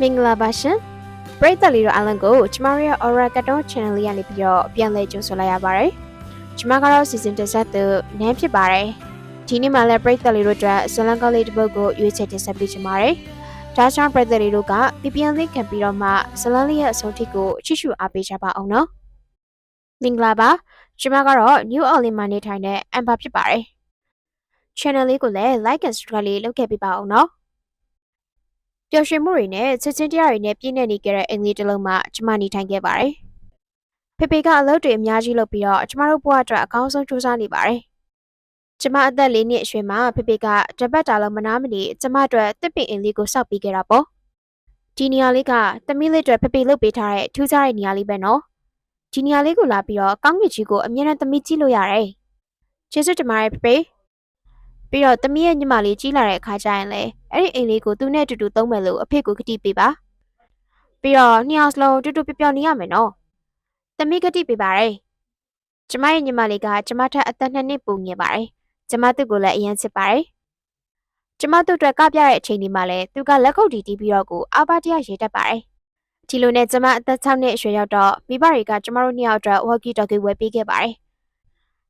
မင်္ဂလာပါရှင်ပရိသတ်လေးတို့အားလုံးကိုကျမတို့ရဲ့ Aura Cartoon Channel လေးကနေပြီးတော့ပြန်လည်ကြိုဆိုလိုက်ရပါတယ်ကျမကတော့ season တစ်ဆက်သူနန်းဖြစ်ပါတယ်ဒီနေ့မှလည်းပရိသတ်လေးတို့အတွက်ဇလန်ကောလေးတစ်ပုဒ်ကိုရွေးချယ်တင်ဆက်ပေးချင်ပါတယ်ဒါကြောင့်ပရိသတ်လေးတို့က PPN လေးခံပြီးတော့မှဇလန်လေးရဲ့အဆုံးထိကိုချစ်ရှုအားပေးကြပါအောင်နော်မင်္ဂလာပါကျမကတော့ New Orleans မှာနေထိုင်တဲ့ Amber ဖြစ်ပါတယ် channel လေးကိုလည်း like and subscribe လေးလုပ်ခဲ့ပေးပါအောင်နော် ပျော်ရွှင်မှုတွေနဲ့ချစ်ချင်းတရားတွေနဲ့ပြည့်နေနေကြတဲ့အင်္ဂလိပ်တစ်လုံးမှာကျမနေထိုင်ခဲ့ပါတယ်။ဖေဖေကအလုပ်တွေအများကြီးလုပ်ပြီးတော့ကျမတို့ဘဝအတွက်အကောင်းဆုံးစူးစမ်းနေပါတယ်။ကျမအသက်လေးနှစ်အရွယ်မှာဖေဖေကတပတ်တာလုံးမနာမနေကျမအတွက်တစ်ပင်အင်လေးကိုစောက်ပေးခဲ့တာပေါ့။ဒီနေရာလေးကသမီးလေးအတွက်ဖေဖေလုပ်ပေးထားတဲ့ထူးခြားတဲ့နေရာလေးပဲနော်။ဒီနေရာလေးကိုလာပြီးတော့ကောင်းကင်ကြီးကိုအမြဲတမ်းသမီးကြည့်လို့ရတယ်။ကျေးဇူးတင်ပါတယ်ဖေဖေ။ ပြီးတော့သမီးရဲ့ညီမလေးကြီးလာတဲ့အခါကျရင်လည်းအဲ့ဒီအိမ်လေးကိုသူနဲ့အတူတူသုံးမယ်လို့အဖေကဂတိပေးပါပြီးတော့နှစ်ယောက်စလုံးတူတူပျော်ပျော်နေရမယ်နော်သမီးဂတိပေးပါတယ်ကျမရဲ့ညီမလေးကကျမထက်အသက်နှစ်နှစ်ပိုငယ်ပါတယ်ကျမသူ့ကိုလည်းအရင်ချစ်ပါတယ်ကျမတို့အတွက်ကပြတဲ့အချိန်ဒီမှာလဲသူကလက်ခုပ်တီးတီးပြီးတော့ကိုအာပါတရရေတက်ပါတယ်ဒီလိုနဲ့ကျမအသက်6နှစ်အရွယ်ရောက်တော့မိဘတွေကကျမတို့နှစ်ယောက်အတွက်ဝက်ကီတော်ကီဝယ်ပေးခဲ့ပါတယ်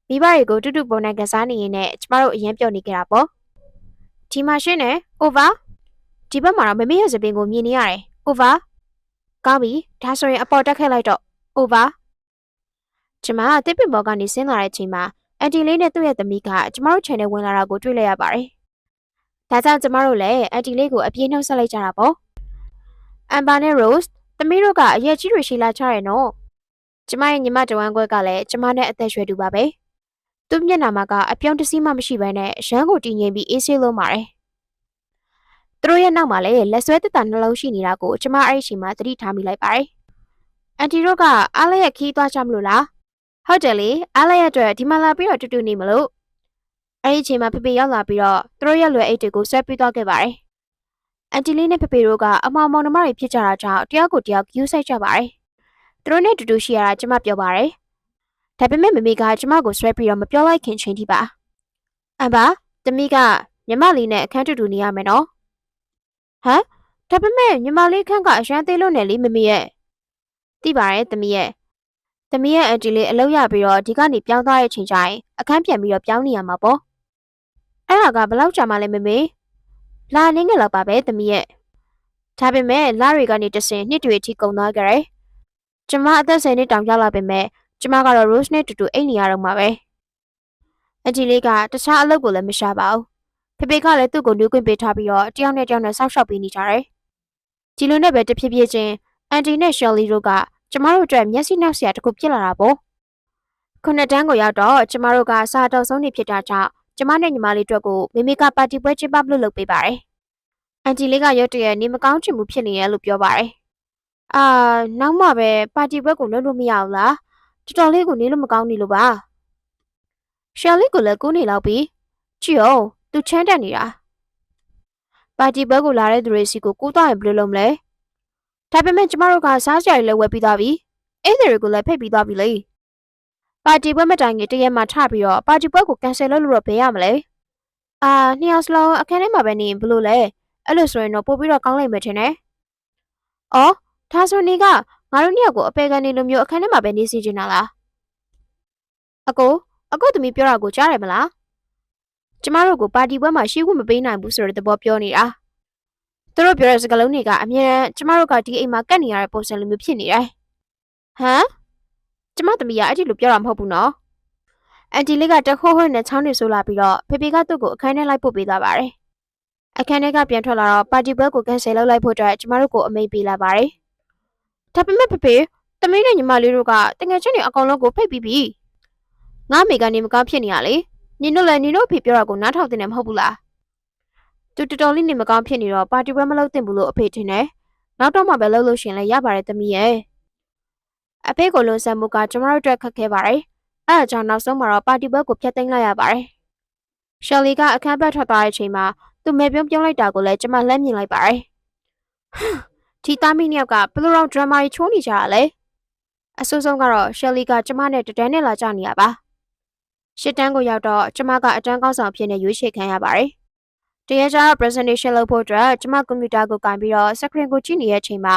မိဘတွေကိုတူတူပုံနဲ့ကစားနေရင်နဲ့ကျမတို့အရင်ပြောနေကြတာပေါ့ဒီမှာရှင်းနေ over ဒီဘက်မှာတော့မမေရဲ့စပင်ကိုမြင်နေရတယ် over ကောင်းပြီဒါဆိုရင်အပေါ်တက်ခဲ့လိုက်တော့ over ကျမကတစ်ပင်ဘော်ကနေဆင်းလာတဲ့အချိန်မှာအန်တီလေးနဲ့သူ့ရဲ့သမီးကကျမတို့ channel ဝင်လာတာကိုတွေ့လိုက်ရပါတယ်ဒါကြောင့်ကျမတို့လည်းအန်တီလေးကိုအပြေးနှုတ်ဆက်လိုက်ကြတာပေါ့အမ်ဘာနဲ့ Rose သမီးတို့ကအရက်ကြီးတွေရှိလာချရနော်ကျမရဲ့ညီမတဝမ်းခွဲကလည်းကျမနဲ့အသက်ရွယ်တူပါပဲ သူ့မျက်နှာမှာကအပြောင်းတစည်းမှမရှိဘဲနဲ့ရမ်းကိုတည်ငြိမ်ပြီးအေးဆေးလုံးပါတယ်။သူတို့ရဲ့နောက်မှာလည်းလက်ဆွဲတက်တာနှလုံးရှိနေတာကိုကျမအဲ့ဒီအချိန်မှာသတိထားမိလိုက်ပါတယ်။အန်တီတို့ကအားလည်းရခီးသွားကြမလို့လား။ဟုတ်တယ်လေအားလည်းရအတွက်ဒီမှာလာပြီးတော့တူတူနေမလို့အဲ့ဒီအချိန်မှာဖေဖေရောက်လာပြီးတော့သူတို့ရဲ့လွယ်အိတ်တွေကိုဆွဲပြီးသွားခဲ့ပါတယ်။အန်တီလေးနဲ့ဖေဖေတို့ကအမောင်မောင်နှမတွေဖြစ်ကြတာကြောင့်တယောက်ကိုတယောက်ယူဆိုင်ကြပါတယ်။သူတို့နဲ့တူတူရှိရတာကျမပြောပါတယ်။ ဒါပေမဲ့မမေကကျမကိုဆွဲပြီးတော့မပြောလိုက်ခင်ချိန်ထိပါ။အမ်ပါတမီးကညီမလေးနဲ့အခန်းတူတူနေရမယ်နော်။ဟမ်ဒါပေမဲ့ညီမလေးခန့်ကအရန်သေးလို့နဲ့လေမမေရဲ့။သိပါရဲ့တမီးရဲ့။တမီးရဲ့အန်တီလေးအလုပ်ရပြီးတော့ဒီကနေပြောင်းသွားတဲ့အချိန်ကျရင်အခန်းပြန်ပြီးတော့ပြောင်းနေရမှာပေါ့။အဲ့ဒါကဘယ်လောက်ကြာမှလဲမမေ။လာနေငယ်လောက်ပါပဲတမီးရဲ့။ဒါပေမဲ့လာတွေကနေတဆင်နှစ်တွေအထိကုန်သွားကြတယ်။ကျမအသက်10နှစ်တောင်ရောက်လာပေမဲ့ ကျမကတော့ Rose နဲ့တူတူအိတ်နေရတော့မှာပဲအန်တီလေးကတခြားအလုပ်ကိုလည်းမရှာပါဘူးဖေဖေကလည်းသူ့ကိုနှွေးခွင့်ပေးထားပြီးတော့တယောက်နဲ့တယောက်နဲ့စောက်ရှောက်ပေးနေကြတယ်ဒီလိုနဲ့ပဲတဖြည်းဖြည်းချင်းအန်တီနဲ့ Shirley တို့ကကျမတို့အတွက်မျက်စိနှောက်စရာတစ်ခုဖြစ်လာတာပေါ့ခုနှစ်တန်းကိုရောက်တော့ကျမတို့ကစာတော်ဆုံးနေဖြစ်တာကြောင့်ကျမနဲ့ညီမလေးတို့ကိုမိမိကပါတီပွဲကျင်းပလို့လုပ်ပေးပါတယ်အန်တီလေးကရုတ်တရက်နေမကောင်းချင်မှုဖြစ်နေရလို့ပြောပါတယ်အာနောက်မှပဲပါတီပွဲကိုလုပ်လို့မရဘူးလား တော်တော်လေးကိုနေလို့မကောင်းနေလို့ပါရှယ်လီကိုလည်းကူးနေလောက်ပြီကြည့်အောင်သူချမ်းတက်နေတာပါတီဘက်ကိုလာတဲ့သူတွေစီကိုကူးသွားရင်ဘယ်လိုလုပ်မလဲဒါပေမဲ့ကျမတို့ကစားစရာတွေလည်းဝယ်ပြီးသွားပြီအဲ့ဒီတွေကိုလည်းဖိတ်ပြီးသွားပြီလေပါတီပွဲမတိုင်ခင်တရက်မှထပြီးတော့ပါတီပွဲကိုကန်ဆယ်လုပ်လို့တော့ဘယ်ရမလဲအာနှစ်ယောက်စလုံးအခန်းထဲမှာပဲနေရင်ဘယ်လိုလဲအဲ့လိုဆိုရင်တော့ပို့ပြီးတော့ကောင်းလိမ့်မယ်ထင်တယ်အော်ဒါဆိုနေက ငါတို့နှစ်ယောက်ကိုအပေကနေလိုမျိုးအခန်းထဲမှာပဲနေစီချင်တာလားအကိုအကိုသမီးပြောတာကိုကြားရမလားကျမတို့ကိုပါတီပွဲမှာရှိခွင့်မပေးနိုင်ဘူးဆိုတဲ့သဘောပြောနေတာသူတို့ပြောတဲ့စကားလုံးတွေကအမြဲတမ်းကျမတို့ကဒီအိမ်မှာကတ်နေရတဲ့ပုံစံလိုမျိုးဖြစ်နေတယ်ဟမ်ကျမသမီးကအဲ့ဒီလိုပြောတာမဟုတ်ဘူးနော်အန်တီလေးကတခိုးခွန်းနဲ့ချောင်းနေဆိုလာပြီးတော့ဖေဖေကသူ့ကိုအခန်းထဲလိုက်ပို့ပေးသွားပါတယ်အခန်းထဲကပြန်ထွက်လာတော့ပါတီပွဲကိုကန်ဆယ်လုပ်လိုက်ဖို့အတွက်ကျမတို့ကိုအမိန့်ပေးလာပါတယ် ဒါပေမဲ့ဖေဖေသမီးနဲ့ညီမလေးတို့ကတငယ်ချင်းတွေအကောင်လုံးကိုဖိတ်ပြီးပြီငါမိကနေမကောင်းဖြစ်နေရလေညီတို့လည်းညီတို့ဖေပြောတာကိုနားထောင်တင်တယ်မဟုတ်ဘူးလားသူတော်တော်လေးနေမကောင်းဖြစ်နေတော့ပါတီပွဲမလုပ်သင့်ဘူးလို့အဖေထင်တယ်နောက်တော့မှပဲလုပ်လို့ရှင်လဲရပါတယ်သမီးရဲ့အဖေကိုလွန်ဆန်မှုကကျမတို့အတွက်ခက်ခဲပါတယ်အဲအကြောင်းနောက်ဆုံးမှာတော့ပါတီပွဲကိုဖျက်သိမ်းလိုက်ရပါတယ်ရှယ်လီကအခန်းဘက်ထွက်သွားတဲ့အချိန်မှာသူမဲပြုံးပြုံးလိုက်တာကိုလည်းကျမလှမ်းမြင်လိုက်ပါတယ် ဒီသားမီးနှစ်ယောက်ကဘယ်လိုတော့ဒရမာကြီးချိုးနေကြတာလဲအဆိုးဆုံးကတော့ရှယ်လီကကျမနဲ့တဒန်းနဲ့လာကြနေရပါရှစ်တန်းကိုရောက်တော့ကျမကအတန်းကောင်းဆောင်ဖြစ်နေရွေးချယ်ခံရပါတယ်တရကြတော့ presentation လုပ်ဖို့အတွက်ကျမကွန်ပျူတာကိုကင်ပြီးတော့ screen ကိုကြည့်နေတဲ့အချိန်မှာ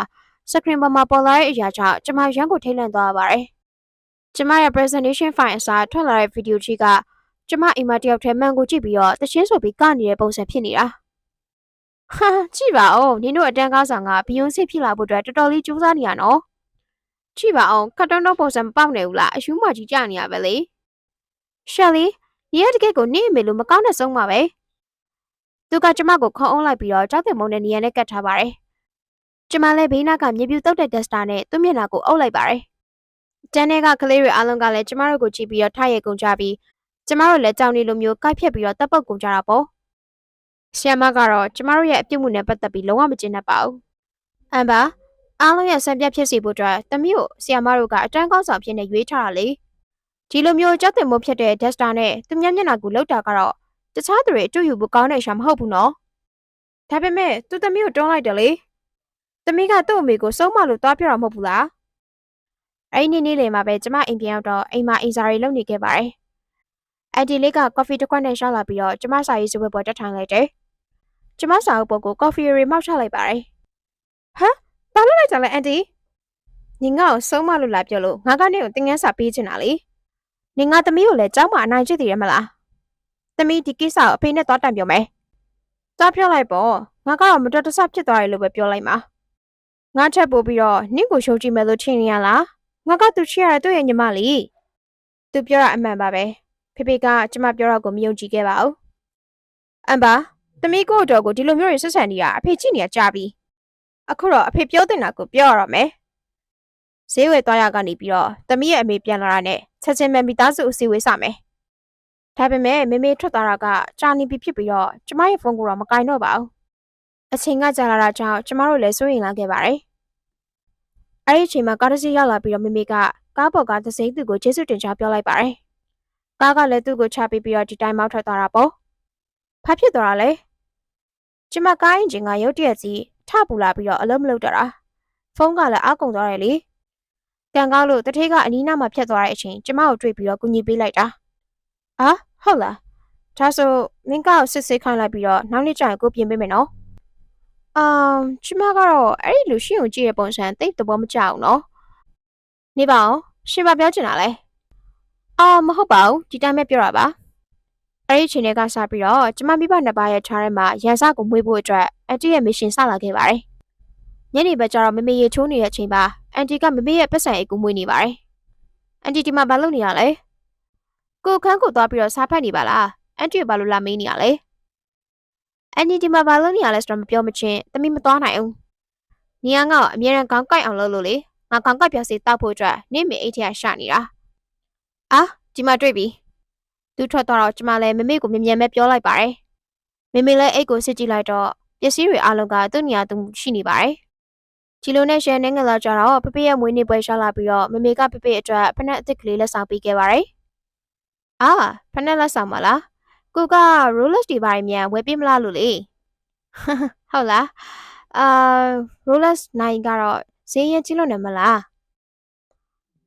screen ပေါ်မှာပေါ်လာတဲ့အရာကြောင့်ကျမရန်ကိုထိတ်လန့်သွားပါတယ်။ကျမရဲ့ presentation file အစားထွက်လာတဲ့ဗီဒီယိုကြီးကကျမအိမ်မတယောက်ထဲမှန်ကိုကြည့်ပြီးတော့တချင်းဆိုပြီးကနေတဲ့ပုံစံဖြစ်နေတာ။ ဟာကြည့်ပါဦးနင်တို့အတန်းကားဆောင်ကဘီယွန်စစ်ဖြစ်လာဖို့အတွက်တော်တော်လေးကြိုးစားနေရနော်။ကြည့်ပါအောင်ကတ်တုန်းတော့ပုံစံမပေါက်နေဘူးလားအယူမကြီးကြနေရပဲလေ။ရှယ်လီညီရဲ့တကယ်ကိုနင့်အမေလိုမကောင်းတဲ့ဆုံးပါပဲ။သူကကျမကိုခေါင်းအောင်လိုက်ပြီးတော့ကြောက်တဲ့မုံနဲ့နေရာနဲ့ကတ်ထားပါတယ်။ကျမလည်းဘေးနားကမြေပြူတုတ်တဲ့ tester နဲ့သူ့မျက်နှာကိုအုပ်လိုက်ပါတယ်။တန်းထဲကကလေးတွေအားလုံးကလည်းကျမတို့ကိုကြည့်ပြီးတော့ထားရဲကုန်ကြပြီးကျမတို့လည်းကြောင်နေလိုမျိုးကိုက်ဖြတ်ပြီးတော့တပ်ပုတ်ကုန်ကြတာပေါ့။ ဆီယမကတော့ကျမတို့ရဲ့အပြုတ်မှုနဲ့ပတ်သက်ပြီးလုံးဝမကျင်တတ်ပါဘူး။အမ်ဘာအားလုံးရဲ့ဆံပြတ်ဖြစ်စီဖို့အတွက်တမီးကိုဆီယမတို့ကအတန်းကောင်းဆောင်ဖြစ်နေရွေးထားတာလေ။ဒီလိုမျိုးကြောက်တင်မှုဖြစ်တဲ့ tester နဲ့သူမျက်မျက်နှာကိုလောက်တာကတော့တခြားသူတွေအတူယူဖို့ကောင်းတဲ့ရှာမဟုတ်ဘူးနော်။ဒါပေမဲ့သူသမီးကိုတွန်းလိုက်တယ်လေ။သမီးကသူ့အမေကိုစုံမလို့တွားပြတော့မဟုတ်ဘူးလား။အဲ့ဒီနေ့နေ့လေမှာပဲကျမအိမ်ပြန်ရောက်တော့အိမ်မှာအင်စာတွေလုပ်နေခဲ့ပါတယ်။အန်တီလေးကကော်ဖီတစ်ခွက်နဲ့ရှောက်လာပြီးတော့ကျမစာရေးစပွဲပေါ်တက်ထိုင်လိုက်တယ်။ ကျမစာအုပ်ပေါ်ကိုကော်ဖီရီမောက်ချလိုက်ပါတယ်။ဟမ်ဘာလို့လိုက်ကြလဲအန်တီ။နင်ငါ့ကိုစုံမလို့လာပြောလို့ငါကနေကိုတင်ငန်းစာပေးချင်တာလေ။နင်ငါသမီးကိုလည်းကြောက်မှအနိုင်ကျင့်တည်ရမလား။သမီးဒီကိစ္စကိုအဖေနဲ့သွားတန်ပြောမယ်။သွားပြောလိုက်ပေါ့။ငါကတော့မတော်တဆဖြစ်သွားတယ်လို့ပဲပြောလိုက်မှာ။ငါချက်ပို့ပြီးတော့နင့်ကိုရှုံးကြည့်မယ်လို့ထင်နေရလား။ငါကသူချစ်ရတဲ့သူ့ရဲ့ညီမလေး။သူပြောတာအမှန်ပါပဲ။ဖေဖေကကျမပြောတော့ကိုမယုံကြည်ခဲ့ပါဘူး။အမ်ပါ သမီးကိုတော့ကိုဒီလိုမျိုးတွေဆက်ဆံနေရအဖေကြည့်နေရကြပြီ။အခုတော့အဖေပြောတင်တာကိုပြောရတော့မယ်။ဈေးဝယ်သွားရကနေပြီးတော့သမီးရဲ့အမေပြန်လာတာနဲ့ချက်ချင်းပဲမိသားစုအစည်းအဝေးစမယ်။ဒါပေမဲ့မေမေထွက်သွားတာကကြာနေပြီဖြစ်ပြီးတော့ကျမရဲ့ဖုန်းကိုတော့မကင်တော့ပါဘူး။အချိန်ကကြာလာတာကြောင့်ကျမတို့လည်းစိုးရိမ်လာခဲ့ပါတယ်။အဲ့ဒီအချိန်မှာကားတစ်စီးရောက်လာပြီးတော့မေမေကကားပေါ်ကသစိမ့်သူကိုကျေးဇူးတင်ကြောင်းပြောလိုက်ပါတယ်။ကားကလည်းသူ့ကိုချပြီးပြီးတော့ဒီတိုင်းမောက်ထွက်သွားတာပေါ့။ဘာဖြစ်သွားတာလဲ။ ကျမကားအင်ဂျင်ကရုတ်တရက်စီထပူလာပြီးတော့အလုံးမလုပ်တော့တာ။ဖုန်းကလည်းအကုန်သွားတယ်လေ။ကန်ကောက်လို့တထေးကအနီးနားမှာဖြတ်သွားတဲ့အချိန်ကျမကိုတွေ့ပြီးတော့ကူညီပေးလိုက်တာ။အာဟုတ်လား။ဒါဆိုမင်းကောက်စစ်ဆေးခိုင်းလိုက်ပြီးတော့နောက်နေ့ကျရင်ကိုပြင်ပေးမယ်နော်။အမ်ကျမကတော့အဲ့ဒီလူရှိုံကြည့်ရပုံစံတိတ်သဘောမကျအောင်နော်။နေပါအောင်ရှင်မပြောချင်တာလဲ။အာမဟုတ်ပါဘူးဒီတိုင်းပဲပြောတာပါ။ အဲ့ဒီအချိန်တွေကစပြီးတော့ကျမမိဘနှစ်ပါးရဲ့ခြားထဲမှာရန်စကိုမွေးဖို့အတွက်အန်တီရဲ့မစ်ရှင်စလာခဲ့ပါတယ်။ညနေဘက်ကျတော့မမေရေချိုးနေတဲ့အချိန်မှာအန်တီကမမေရဲ့ပတ်စံအိတ်ကိုမွေးနေပါတယ်။အန်တီဒီမှာဘာလုပ်နေရလဲ။ကိုခန်းကိုသွားပြီးတော့စားဖက်နေပါလား။အန်တီကဘာလို့လာမေးနေရလဲ။အန်တီဒီမှာဘာလုပ်နေရလဲဆိုတော့မပြောမချင်းတမိမသွားနိုင်ဘူး။နီယာငါ့ကိုအမြဲတမ်းခေါင်းကိုက်အောင်လုပ်လို့လေ။ငါခေါင်းကိုက်ပြစီတောက်ဖို့အတွက်နေမေအိတ်ထရရှာနေတာ။အာဒီမှာတွေ့ပြီ။ သူထွက်သွားတော့ကျမလည်းမမေကိုမြင်မြန်ပဲပြောလိုက်ပါတယ်။မမေလည်းအိတ်ကိုစစ်ကြည့်လိုက်တော့ပစ္စည်းတွေအလုံးကသူ့နေရာသူရှိနေပါတယ်။ဂျီလိုနဲ့ရှယ်နဲ့ငလာကြတော့ပပေရဲ့မွေးနေ့ပွဲရှာလာပြီးတော့မမေကပပေအတွက်ဖနက်အစ်စ်ကလေးလက်ဆောင်ပေးခဲ့ပါတယ်။အာဖနက်လက်ဆောင်မလား။ကိုက Rolex ဒီပါရမြန်ဝယ်ပြမလားလို့လေ။ဟုတ်လား။အာ Rolex နိုင်ကတော့ဈေးရင်ကြီးလို့နေမလား။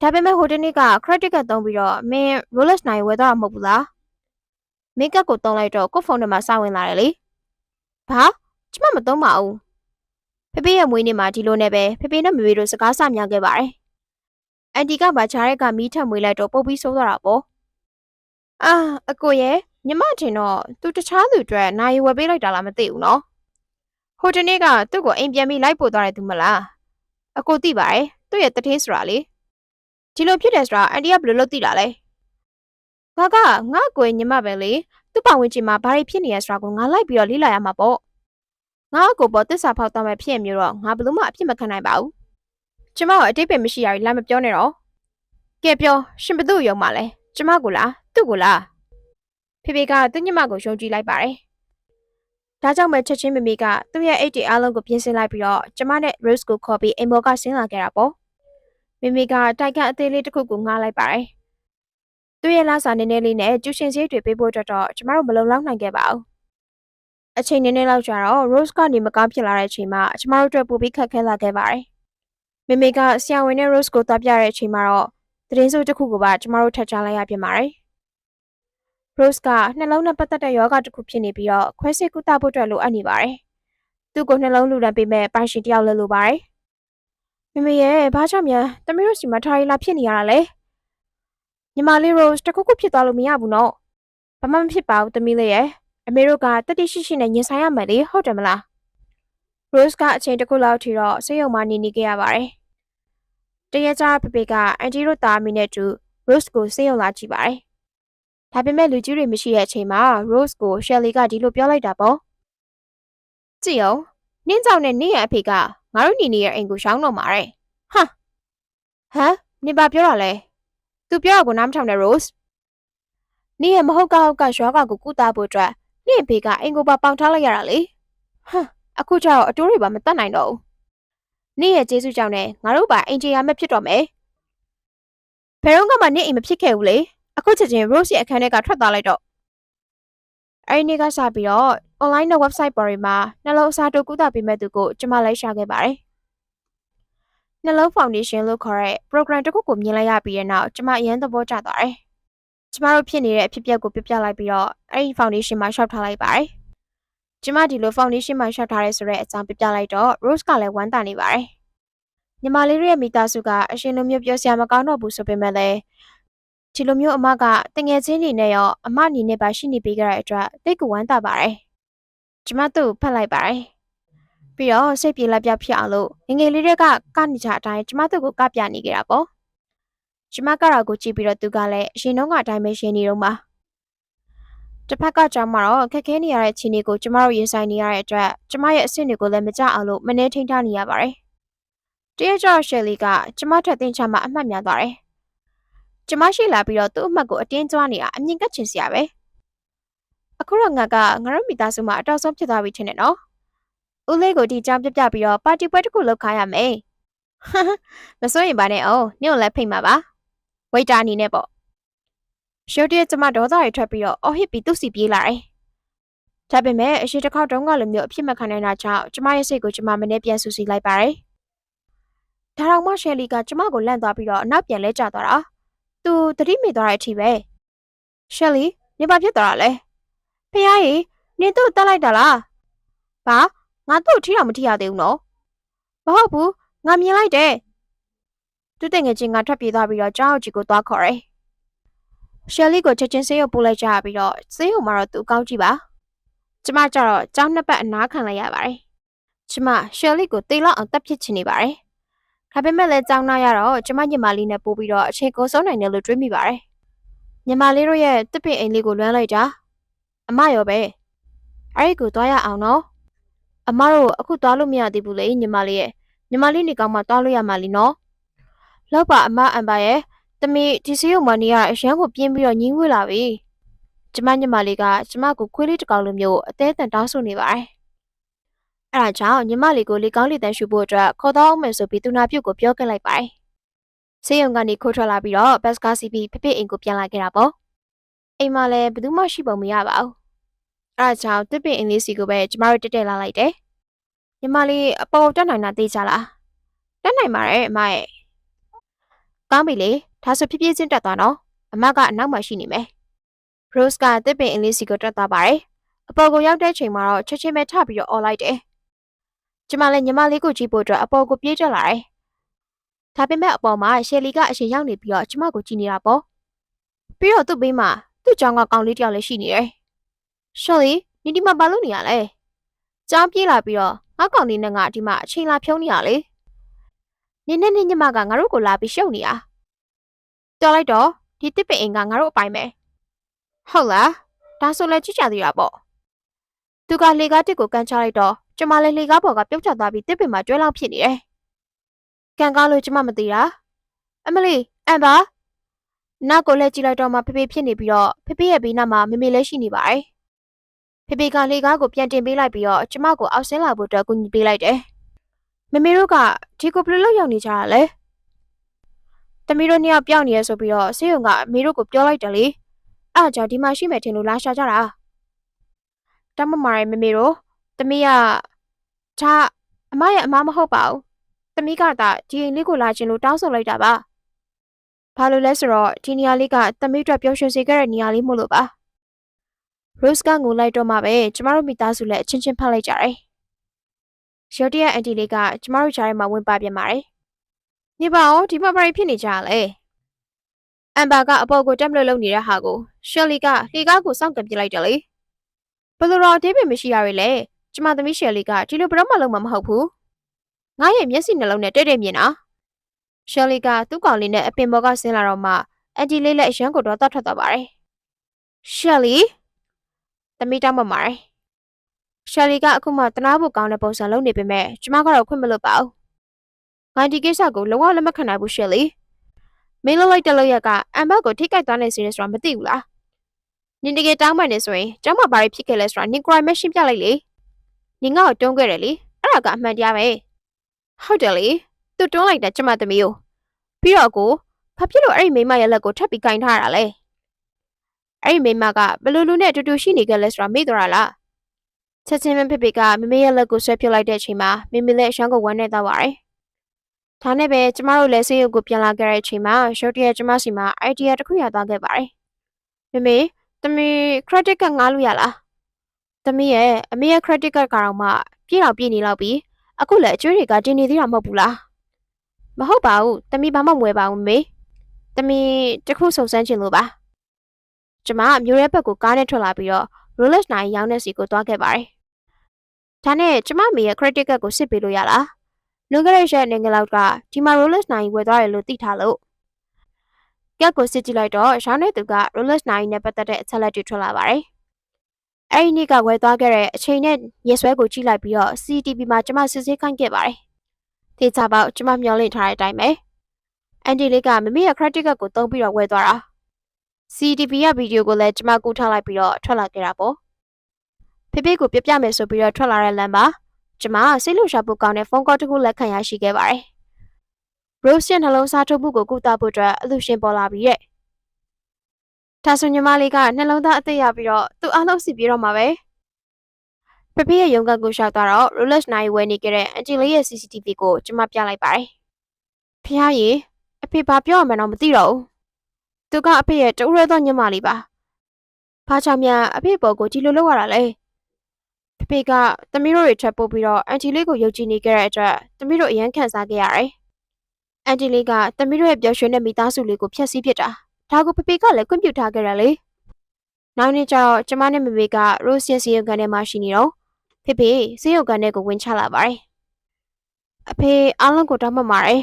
ဒါပေမဲ့ဟိုတနေ့က credit card သုံးပြီးတော့မင်း Rolex နိုင်ဝယ်တော့မဟုတ်ဘူးလား။ makeup ကိုသုံးလိုက်တော့ကို့ဖုန်းထဲမှာစဝင်လာတယ်လေ။ဘာကျမမသုံးပါဘူး။ဖေဖေရဲ့မွေးနေ့မှာဒီလိုနဲ့ပဲဖေဖေနဲ့မေမေတို့စကားဆများခဲ့ပါတယ်။အန်တီကဘာချားရက်ကမီးထပ်မွေးလိုက်တော့ပုတ်ပြီးဆိုးသွားတာပေါ့။အာအကိုရဲ့ညီမထင်တော့သူတခြားသူအတွက်နိုင်ဝယ်ပေးလိုက်တာလားမသိဘူးနော်။ဟိုတနေ့ကသူ့ကိုအိမ်ပြန်ပြီးလိုက်ပို့သွားတယ်သူမလား။အကိုသိပါတယ်သူ့ရဲ့တထေးဆိုတာလေ။ ဒီလိုဖြစ်တယ်ဆိုတာအန်တီကဘယ်လိုလုပ်သိတာလဲ။ငါကငါ့ကိုညီမပဲလေသူ့ပတ်ဝန်းကျင်မှာဘာတွေဖြစ်နေရဆိုတာကိုငါလိုက်ပြီးတော့လေ့လာရမှာပေါ့။ငါ့ကိုပေါ်တစ္ဆာဖောက်တော့မှဖြစ်မျိုးတော့ငါဘယ်လို့မှအဖြစ်မခံနိုင်ပါဘူး။ကျမကအတိတ်ပဲမရှိရဘူးလာမပြောနဲ့တော့။ကဲပြောရှင်ဘသူ့ရုံမှာလဲ။ကျမကိုလားသူ့ကိုလား။ဖေဖေကသူ့ညမကိုယုံကြည်လိုက်ပါတယ်။ဒါကြောင့်ပဲချက်ချင်းမမေကသူ့ရဲ့အိတ်တွေအားလုံးကိုပြင်ဆင်လိုက်ပြီးတော့ကျမနဲ့ Rose ကိုခေါ်ပြီးအိမ်ပေါ်ကဆင်းလာခဲ့တာပေါ့။ မမေကတိုက်ခန့်အသေးလေးတစ်ခုကိုငှားလိုက်ပါတယ်။သူ့ရဲ့လာစာနည်းနည်းလေးနဲ့ကျူရှင်စည်းတွေပေးဖို့အတွက်တော့ကျမတို့မလုံလောက်နိုင်ခဲ့ပါဘူး။အချိန်နည်းနည်းလောက်ကြာတော့ Rose ကနေမကောင်းဖြစ်လာတဲ့အချိန်မှာကျမတို့အတွက်ပိုပြီးခက်ခဲလာခဲ့ပါတယ်။မမေကဆရာဝန်နဲ့ Rose ကိုသွားပြတဲ့အချိန်မှာတော့သတင်းစုတစ်ခုကိုပါကျမတို့ထပ်ချလိုက်ရပြင်ပါတယ် Rose ကနှလုံးနဲ့ပတ်သက်တဲ့ယောဂတစ်ခုဖြစ်နေပြီးတော့ခွဲစိတ်ကုသဖို့အတွက်လိုအပ်နေပါတယ်။သူ့ကိုနှလုံးလူဒဏ်ပေးမဲ့ပိုင်ရှင်တယောက်လည်းလိုပါတယ်။ မမေရဲ့ဘာကြောင့်များသမီးတို့စီမှာထားရီလာဖြစ်နေရတာလဲ။ညီမလေး Rose တခုခုဖြစ်သွားလို့မရဘူးနော်။ဘာမှမဖြစ်ပါဘူးသမီးလေးရဲ့။အမေတို့ကတတိရှိရှိနဲ့ရင်ဆိုင်ရမယ်လေဟုတ်တယ်မလား။ Rose ကအချိန်တစ်ခုလောက်ထိတော့စိတ်ယုံမှနေနေခဲ့ရပါတယ်။တရက်ကြာဖေဖေကအန်တီတို့သားအမိနဲ့တူ Rose ကိုစိတ်ယုံလာကြည့်ပါတယ်။ဒါပေမဲ့လူကြီးတွေမရှိတဲ့အချိန်မှာ Rose ကို Shelly ကဒီလိုပြောလိုက်တာပေါ့။ကြည့်အောင်နင်းကြောင့်နဲ့နင်းရဲ့အဖေက ငါတို့ညီနေရဲ့အိမ်ကိုရှောင်းတော့မှာတဲ့။ဟမ်ဟမ်နင်ဘာပြောတာလဲ။ तू ပြောတာကိုနားမထောင်နဲ့ Rose ။နင်းရဲ့မဟုတ်ကဟုတ်ကရွာကကိုကုသဖို့အတွက်နင့်အဖေကအိမ်ကိုပါပေါင်ထားလိုက်ရတာလေ။ဟမ်အခုကျတော့အတိုးတွေပါမတတ်နိုင်တော့ဘူး။နင့်ရဲ့ကျေးဇူးကြောင့်နဲ့ငါတို့ပါအိမ်ချရမဲ့ဖြစ်တော့မယ်။ဘယ်တော့မှနင့်အိမ်မဖြစ်ခဲ့ဘူးလေ။အခုချက်ချင်း Rose ရဲ့အခန်းထဲကထွက်သွားလိုက်တော့ အဲ့ဒီနေ့ကစပြီးတော့ online နဲ့ website ပေါ်တွေမှာနှလုံးအစာတိုကုသပေးမဲ့သူကိုကျွန်မလိုက်ရှာခဲ့ပါတယ်။နှလုံး foundation လို့ခေါ်တဲ့ program တစ်ခုကိုမြင်လိုက်ရပြီးတဲ့နောက်ကျွန်မအရင်သဘောကျသွားတယ်။ကျွန်မတို့ဖြစ်နေတဲ့အဖြစ်အပျက်ကိုပြပြလိုက်ပြီးတော့အဲ့ဒီ foundation မှာရှောက်ထားလိုက်ပါတယ်။ကျွန်မဒီလို foundation မှာရှောက်ထားရဲဆိုတဲ့အကြောင်းပြပြလိုက်တော့ Rose ကလည်းဝမ်းသာနေပါတယ်။ညီမလေးရဲ့မိသားစုကအရှင်လိုမျိုးပြောစရာမကောင်းတော့ဘူးဆိုပေမဲ့လည်း ဒီလိုမျိုးအမကတငယ်ချင်းနေနဲ့ရောအမအနေနဲ့ပါရှိနေပေးကြတဲ့အတွက်တိတ်ကဝမ်းသာပါတယ်။ကျမတို့ဖတ်လိုက်ပါတယ်။ပြီးတော့စိတ်ပြေလက်ပြဖြစ်အောင်လို့ငငယ်လေးတွေကကနေကြအတိုင်းကျမတို့ကိုကပြနေကြတာပေါ့။ကျမကတော့ကိုကြည့်ပြီးတော့သူကလည်းအရင်တုန်းကအတိုင်းပဲရှင်းနေတော့မှာ။တစ်ဖက်ကကြောင့်မှတော့ခက်ခဲနေရတဲ့ခြေနေကိုကျမတို့ရင်ဆိုင်နေရတဲ့အတွက်ကျမရဲ့အဆင့်တွေကိုလည်းမကြအောင်လို့မနှဲထိန်ထားနေရပါတယ်။တရက်ကျော်ရှယ်လီကကျမထက်တင်ချမှာအမှတ်များသွားတယ်။ ကျမရှိလာပြီးတော့သူ့အမှတ်ကိုအတင်းကြွားနေတာအမြင်ကချင်စရာပဲ။အခုတော့ငါကငါတို့မိသားစုမှာအတောက်ဆုံးဖြစ်သွားပြီထင်တယ်နော်။ဦးလေးကိုဒီကြောင်ပြပြပြီးတော့ပါတီပွဲတစ်ခုလုပ်ခိုင်းရမယ်။မစိုးရင်ပါနဲ့အောင်နင့်ကိုလည်းဖိတ်မှာပါ။ဝိတ်တာအနေနဲ့ပေါ့။ရှုပ်တဲ့ကျမဒေါသတွေထွက်ပြီးတော့အော်ဟစ်ပြီးသူ့စီပြေးလာတယ်။ဒါပေမဲ့အရှိတစ်ခေါက်တုန်းကလိုမျိုးအဖြစ်မခံနိုင်တာကြောင့်ကျမရဲ့စိတ်ကိုကျမမနေ့ပြန်ဆူစီလိုက်ပါတယ်။ဒါတော့မှရှယ်လီကကျမကိုလန့်သွားပြီးတော့အနောက်ပြန်လဲကျသွားတာ။ तू တတိမိသွားတဲ့အထိပဲ။ရှယ်လီနေပါဖြစ်သွားတာလဲ။ဖះကြီးနင်သူ့တက်လိုက်တာလား။ဘာငါသူ့ထိတော့မထိရသေးဘူးနော်။မဟုတ်ဘူးငါမြင်လိုက်တယ်။သူ့တငယ်ချင်းကထွက်ပြေးသွားပြီးတော့ကြောက်ကြီးကိုသွားခေါ်တယ်။ရှယ်လီကိုချက်ချင်းဆေးရုံပို့လိုက်ကြပြီးတော့ဆေးရုံမှာတော့သူကောင်းကြည့်ပါ။ကျမကျတော့ကြောင်းနှစ်ပတ်အနားခံလိုက်ရပါတယ်။ကျမရှယ်လီကိုတေးလောက်အောင်တက်ဖြစ်ချင်နေပါတယ်။ ဒါပေမဲ့လည်းကြောင်းနာရတော့ကျမညီမလေးနဲ့ပို့ပြီးတော့အချိန်ကိုဆုံးနိုင်တယ်လို့တွေးမိပါတယ်။ညီမလေးတို့ရဲ့တစ်ပင်အိမ်လေးကိုလွမ်းလိုက်တာ။အမရောပဲ။အဲ့ဒီကိုသွားရအောင်နော်။အမတို့အခုသွားလို့မရသေးဘူးလေညီမလေးရဲ့။ညီမလေးနေကောင်းမှသွားလို့ရမှာလीနော်။လောက်ပါအမအန်ပါရဲ့။တမီဒီစီယုံမနီကအရန်ကိုပြင်းပြီးတော့ညင်းဝေးလာပြီ။ကျမညီမလေးကကျမကိုခွေးလေးတစ်ကောင်လိုမျိုးအသေးအံတောင်းဆိုနေပါတယ်။ အဲ့ဒါကြောင့်ညီမလေးကိုလေကောင်းလေတန်းရှူဖို့အတွက်ခေါ်တော့အောင်မယ်ဆိုပြီးသူနာပြုတ်ကိုပြောခဲ့လိုက်ပါတယ်။ဆေးရုံကနေခိုးထွက်လာပြီးတော့ဘတ်စကားစီးပြီးဖဖေအိမ်ကိုပြန်လာခဲ့တာပေါ့။အိမ်မှာလည်းဘယ်သူမှရှိပုံမရပါဘူး။အဲ့ဒါကြောင့်တစ်ပင်အင်းလေးစီကိုပဲကျမတို့တက်တက်လာလိုက်တယ်။ညီမလေးအပေါ်တက်နိုင်တာသိကြလား။တက်နိုင်ပါတယ်အမရဲ့။ကောင်းပြီလေ။ဒါဆိုဖြည်းဖြည်းချင်းတက်သွားနော်။အမကအနောက်မှာရှိနေမယ်။ Rose ကတစ်ပင်အင်းလေးစီကိုတက်သွားပါတယ်။အပေါ်ကိုရောက်တဲ့ချိန်မှာတော့ချက်ချင်းပဲထပြီးတော့អော်လိုက်တယ်။ ကျမလည်းညီမလေးကိုကြည့်ဖို့အတွက်အပေါ်ကိုပြေးတက်လာတယ်။ဒါပေမဲ့အပေါ်မှာရှယ်လီကအရှင်ရောက်နေပြီးတော့ကျမကိုကြည့်နေတာပေါ့။ပြီးတော့သူ့ဘေးမှာသူ့ကြောင်ကကောင်လေးတယောက်လည်းရှိနေတယ်။ရှယ်လီနေဒီမှာဘာလုပ်နေရလဲ။ကြောင်ပြေးလာပြီးတော့ငါကောင်လေးနဲ့ငါဒီမှာအချိန်လာဖြုံးနေရလေ။နေနဲ့နေညီမကငါတို့ကိုလာပြီးရှုပ်နေတာ။တော်လိုက်တော့ဒီတစ်ပင်အိမ်ကငါတို့အပိုင်းပဲ။ဟုတ်လား။ဒါဆိုလည်းကြည့်ကြသေးတာပေါ့။သူကလေကားတစ်ကိုကန်ချလိုက်တော့ ကျမလည်းလေကားပေါ်ကပြုတ်ကျသွားပြီးတစ်ပင်မှာကျွဲလောက်ဖြစ်နေတယ်။ကန်ကားလို့ကျမမသိတာ။အမလီအန်ပါနောက်ကိုလည်းကြည့်လိုက်တော့မှဖေဖေဖြစ်နေပြီးတော့ဖေဖေရဲ့ဘေးနားမှာမေမေလည်းရှိနေပါတယ်။ဖေဖေကလေကားကိုပြန်တင်ပေးလိုက်ပြီးတော့ကျမကိုအောက်ဆင်းလာဖို့အတွက်ကူညီပေးလိုက်တယ်။မေမေတို့ကဒီကိုဘယ်လိုလုပ်ရောက်နေကြတာလဲ။တမီတို့နှစ်ယောက်ပြောင်းနေရဆိုပြီးတော့ဆေးရုံကအမေတို့ကိုပြောလိုက်တယ်လေ။အဲ့ဒါကြောင့်ဒီမှာရှိမယ်ထင်လို့လာရှာကြတာ။တမမာရဲ့မေမေတို့ တမီးကဒါအမရဲ့အမမဟုတ်ပါဘူး။တမီးကဒါဒီအိမ်လေးကိုလာခြင်းလို့တောင်းဆိုလိုက်တာပါ။ဘာလို့လဲဆိုတော့ဒီနေရာလေးကတမီးအတွက်ပျော်ရွှင်စေခဲ့တဲ့နေရာလေးမို့လို့ပါ Rose ကငိုလိုက်တော့မှပဲကျမတို့မိသားစုလည်းအချင်းချင်းဖတ်လိုက်ကြတယ်။ရော်တီယာအန်တီလေးကကျမတို့ကြားထဲမှာဝင်ပါပြန်ပါတယ်။နေပါဦးဒီမှာဘာဖြစ်နေကြလဲ။အမ်ဘာကအပေါ်ကိုတက်မလို့လုံနေတဲ့ဟာကိုရှယ်လီကလေကားကိုစောင့်ကန်ပြလိုက်တယ်လေ။ဘယ်လိုတော့ဒေးဗစ်မရှိရရလဲ။ ကျမသမီးရှယ်လီကဒီလိုဘယ်တော့မှလုံးမမဟုတ်ဘူး။ငါရဲ့မျက်စိနှလုံးနဲ့တဲ့တဲ့မြင်တာ။ရှယ်လီကသူ့ကောင်လေးနဲ့အပင်ပေါ်ကဆင်းလာတော့မှအန်တီလေးလည်းအရန်ကိုတော့တတ်ထွက်သွားပါတယ်။ရှယ်လီသမီးတောင်းပန်ပါတယ်။ရှယ်လီကအခုမှတနာဖို့ကောင်းတဲ့ပုံစံလုပ်နေပေမဲ့ကျမကတော့ခွင့်မလွတ်ပါဘူး။ငါဒီကိစ္စကိုလုံးဝလက်မခံနိုင်ဘူးရှယ်လီ။မင်းလုံးလိုက်တဲ့လို့ရကအမ်ဘတ်ကိုထိခိုက်သွားနေစီရဲဆိုတာမသိဘူးလား။နင်တကယ်တောင်းပန်နေဆိုရင်ကျောင်းမှာဘာတွေဖြစ်ခဲ့လဲဆိုတာနင်ကိုယ်တိုင်ပဲရှင်းပြလိုက်လေ။ နင်ငါ့ကိုတွန်းခဲ့တယ်လေ။အဲ့ဒါကအမှန်တရားပဲ။ဟုတ်တယ်လေ။သူတွန်းလိုက်တာကျမသမီးကိုပြီးတော့ကိုဘာဖြစ်လို့အဲ့ဒီမိမရဲ့လက်ကိုထပ်ပြီးကင်ထားရတာလဲ။အဲ့ဒီမိမကဘယ်လိုလူနဲ့အတူတူရှိနေကြလဲဆိုတာမေ့သွားတာလား။ချက်ချင်းပဲဖေဖေကမမေရဲ့လက်ကိုဆွဲပြစ်လိုက်တဲ့အချိန်မှာမမေလည်းအရှမ်းကိုဝမ်းနေသွားပါတယ်။ဒါနဲ့ပဲကျမတို့လည်းဆေးရုံကိုပြန်လာခဲ့တဲ့အချိန်မှာရှော့တီရဲ့ကျမစီမှာ idea တစ်ခုရသွားခဲ့ပါတယ်။မမေတမီ credit card ငားလို့ရလား။ တမီရဲ့အမေရဲ့ credit card ကတော့မှပြည့်တော့ပြည့်နေလောက်ပြီ။အခုလည်းအကျွေးတွေကတင်နေသေးတာမဟုတ်ဘူးလား။မဟုတ်ပါဘူး။တမီဘာမှမဝယ်ပါဘူးမေ။တမီတခုစုံစမ်းချင်လို့ပါ။ကျမကမျိုးရဲဘက်ကိုကားနဲ့ထွက်လာပြီးတော့ Rolex နိုင်ရောင်းတဲ့စီကိုသွားခဲ့ပါတယ်။ဒါနဲ့ကျမမေရဲ့ credit card ကိုစစ်ပေးလို့ရလား။လွန်ခဲ့တဲ့ရက်နေငလောက်ကဒီမှာ Rolex နိုင်ဝယ်သွားတယ်လို့သိထားလို့ကက်ကိုစစ်ကြည့်လိုက်တော့ရောင်းတဲ့သူက Rolex နိုင်နဲ့ပတ်သက်တဲ့အချက်လက်တွေထွက်လာပါတယ်။ အဲ့ဒီနေ့ကဝယ်သွားခဲ့တဲ့အချိန်နဲ့ရက်စွဲကိုကြည့်လိုက်ပြီးတော့ CCTV မှာကျမစစ်ဆေးခိုင်းခဲ့ပါတယ်။သေချာပေါက်ကျမမျောလင့်ထားတဲ့အတိုင်းပဲ။အန်တီလေးကမမေရဲ့ credit card ကိုသုံးပြီးတော့ဝယ်သွားတာ CCTV ရဗီဒီယိုကိုလည်းကျမကူထားလိုက်ပြီးတော့ထွက်လာခဲ့တာပေါ့ဖေဖေကိုပြပြမယ်ဆိုပြီးတော့ထွက်လာတဲ့လမ်းမှာကျမစိတ်လှုပ်ရှားဖို့ကောင်းတဲ့ဖုန်းကောတစ်ခုလက်ခံရရှိခဲ့ပါတယ် Rose ရဲ့နှလုံးစားထုတ်မှုကိုကုသဖို့အတွက်အလူရှင်ပေါ်လာပြီးရဲ့ ဒါဆိုညီမလေးကနှလုံးသားအသက်ရပြီးတော့သူ့အားလုံးစီပြီးတော့မှာပဲဖေဖေရဲ့ရုံးကကိုရှောက်သွားတော့ Rolex နိုင်ဝယ်နေခဲ့တဲ့အန်ဂျီလေးရဲ့ CCTV ကိုကျမပြလိုက်ပါတယ်ဖះရေအဖေဘာပြောရမှန်းတော့မသိတော့ဘူးသူကအဖေရဲ့တူရဲသောညမလေးပါ။ဘာကြောင့်များအဖေပေါ်ကိုဒီလိုလုပ်ရတာလဲ။ဖေဖေကသမီးတို့တွေချက်ပို့ပြီးတော့အန်တီလေးကိုယုံကြည်နေခဲ့တဲ့အတွက်သမီးတို့အရန်ခံစားခဲ့ရတယ်။အန်တီလေးကသမီးတို့ရဲ့ပျော်ရွှင်တဲ့မိသားစုလေးကိုဖျက်ဆီးပစ်တာ။ ဒါကိုဖေဖေကလည်းခွင့်ပြုထားခဲ့တယ်လေ။နောက်နေ့ကျတော့ကျမနဲ့မေမေကရိုးစရဲ့စီယုံကန်ထဲမှာရှိနေတော့ဖေဖေစီယုံကန်ထဲကိုဝင်ချလာပါတယ်။အဖေအားလုံးကိုတောင်းပန်ပါတယ်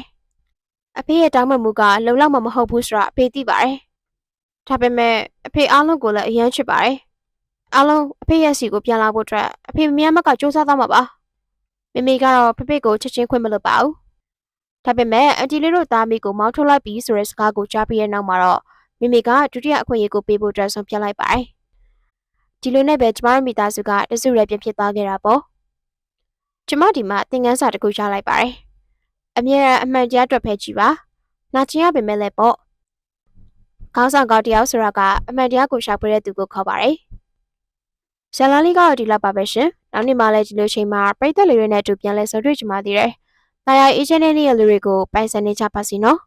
။အဖေရဲ့တောင်းပန်မှုကလုံလောက်မှမဟုတ်ဘူးဆိုတာအဖေသိပါတယ်။ဒါပေမဲ့အဖေအားလုံးကိုလည်းအယမ်းချစ်ပါတယ်။အားလုံးအဖေရဲ့စီကိုပြန်လာဖို့အတွက်အဖေမမြတ်မကစူးစမ်းသွားမှာပါ။မိမိကတော့ဖေဖေကိုချက်ချင်းခွင့်မလုပ်ပါဘူး။ဒါပေမဲ့အန်တီလေးတို့သားမိကိုမောင်းထုတ်လိုက်ပြီးဆိုတဲ့စကားကိုကြားပြီးတဲ့နောက်မှာတော့ မိမိကဒုတိယအခွင့်အရေးကိုပေးဖို့အတွက်ဆုံးဖြတ်လိုက်ပါတယ်။ဒီလိုနဲ့ပဲကျမတို့မိသားစုကတစုရဲပြင်းဖြစ်သွားခဲ့တာပေါ့။ကျမဒီမှာသင်ခန်းစာတစ်ခုရလိုက်ပါတယ်။အမြဲတမ်းအမှန်တရားအတွက်ပဲကြည်ပါနာကျင်ရပေမဲ့လည်းပေါ့ခေါင်းဆောင်ကောက်တယောက်ဆိုတာကအမှန်တရားကိုရှာဖွေတဲ့သူကိုခေါ်ပါတယ်ဇလန်လေးကတော့ဒီလောက်ပါပဲရှင်နောက်နေ့မှလည်းဒီလိုချိန်မှာပြည်သက်လေးတွေနဲ့အတူပြန်လဲဆုံတွေ့ကြမှာသေးတယ်တာယာအေဂျင့်နဲ့နေရလူတွေကိုပိုင်ဆိုင်နေကြပါစီနော်